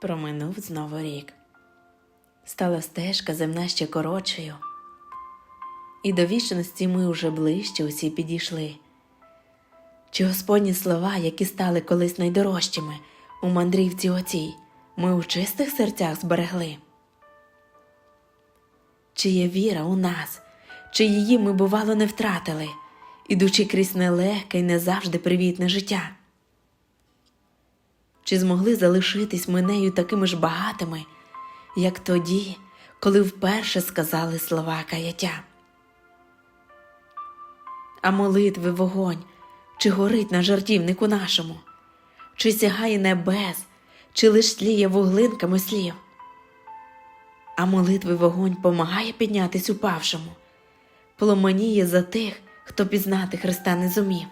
Проминув знову рік. Стала стежка земна ще коротшою, і до вічності ми уже ближче усі підійшли. Чи Господні слова, які стали колись найдорожчими у мандрівці оцій, ми у чистих серцях зберегли? Чи є віра у нас, чи її ми, бувало, не втратили, ідучи крізь нелегке й не завжди привітне життя? Чи змогли залишитись ми нею такими ж багатими, як тоді, коли вперше сказали слова каяття? А молитви вогонь, чи горить на жартівнику нашому, чи сягає небес, чи лиш тліє вуглинками слів? А молитви вогонь помагає піднятись упавшому, пломеніє за тих, хто пізнати Христа не зумів.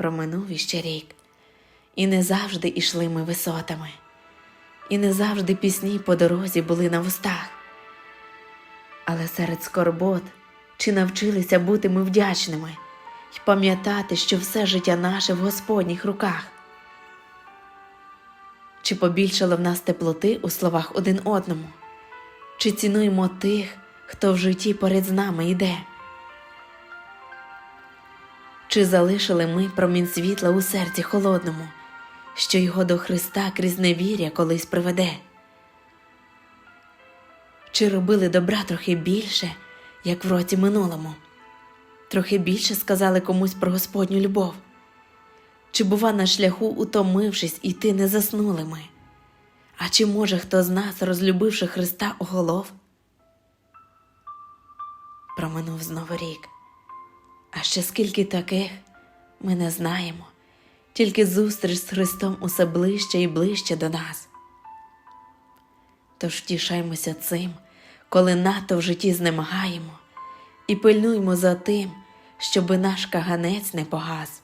Проминув іще рік, і не завжди ішли ми висотами, і не завжди пісні по дорозі були на вустах. Але серед скорбот чи навчилися бути ми вдячними й пам'ятати, що все життя наше в Господніх руках? Чи побільшало в нас теплоти у словах один одному? Чи цінуємо тих, хто в житті поряд з нами йде? Чи залишили ми промінь світла у серці холодному, що його до Христа крізь невір'я колись приведе? Чи робили добра трохи більше, як в році минулому? Трохи більше сказали комусь про Господню любов? Чи, бува, на шляху, утомившись, іти не заснули ми? А чи може хто з нас, розлюбивши Христа, оголов? Проминув знову рік. А ще скільки таких ми не знаємо, тільки зустріч з Христом усе ближче і ближче до нас. Тож втішаймося цим, коли надто в житті знемагаємо, і пильнуймо за тим, щоби наш каганець не погас.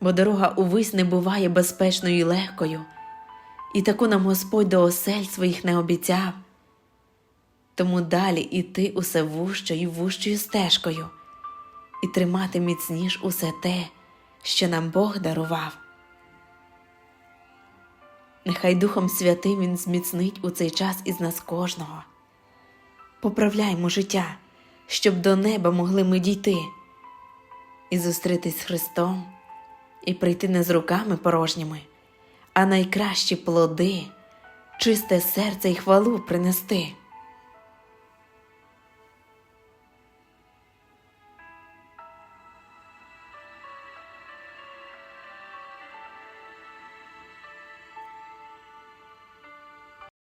Бо дорога увись не буває безпечною і легкою, і таку нам Господь до осель своїх не обіцяв. Тому далі іти усе вущою і вущою стежкою і тримати міцніш усе те, що нам Бог дарував. Нехай Духом Святим Він зміцнить у цей час із нас кожного. Поправляймо життя, щоб до неба могли ми дійти і зустрітись з Христом, і прийти не з руками порожніми, а найкращі плоди, чисте серце й хвалу принести.